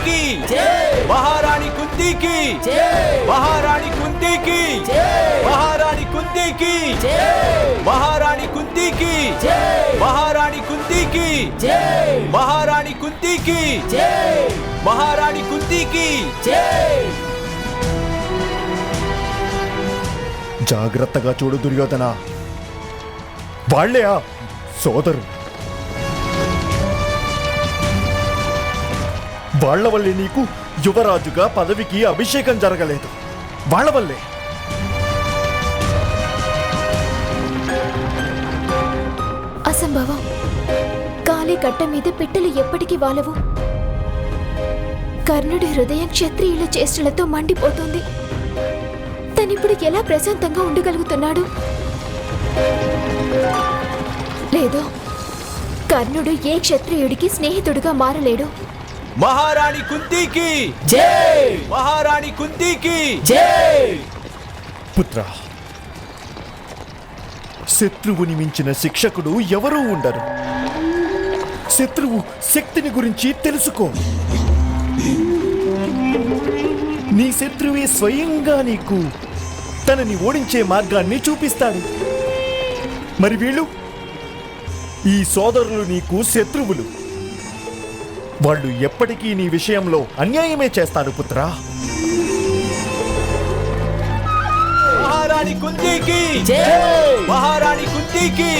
కుంతీకి. మహారాణి కుంతీకి. మహారాణి కుంతీకి. మహారాణి కుంతీకి. మహారాణి కుంతీకి. మహారాణి కుంతీకి. మహారాణి కుంతీకి. మహారాణి కుంతీకి. జాగ్రత్తగా చూడు దుర్యోధన. వాళ్ళే సోదరు వాళ్ళ వల్లే నీకు యువరాజుగా పదవికి అభిషేకం జరగలేదు. వాళ్ళ వల్లే. అసంభవం. కాలి కట్ట మీద పిట్టలు ఎప్పటికీ వాలవు. కర్ణుడి హృదయం క్షత్రియుల చేష్టలతో మండిపోతుంది. తనిప్పుడు ఎలా ప్రశాంతంగా ఉండగలుగుతున్నాడు? లేదు కర్ణుడు ఏ క్షత్రియుడికి స్నేహితుడిగా మారలేడు. మహారాణి కుంతికి! మహారాణి కుంతికి! పుత్ర శత్రువుని మించిన శిక్షకుడు ఎవరూ ఉండరు. శత్రువు శక్తిని గురించి తెలుసుకో. నీ శత్రువే స్వయంగా నీకు తనని ఓడించే మార్గాన్ని చూపిస్తాడు. మరి వీళ్ళు? ఈ సోదరులు నీకు శత్రువులు. వాళ్ళు ఎప్పటికీ నీ విషయంలో అన్యాయమే చేస్తారు పుత్రా. మహారాణి కుంతికి! మహారాణి కుంతికి!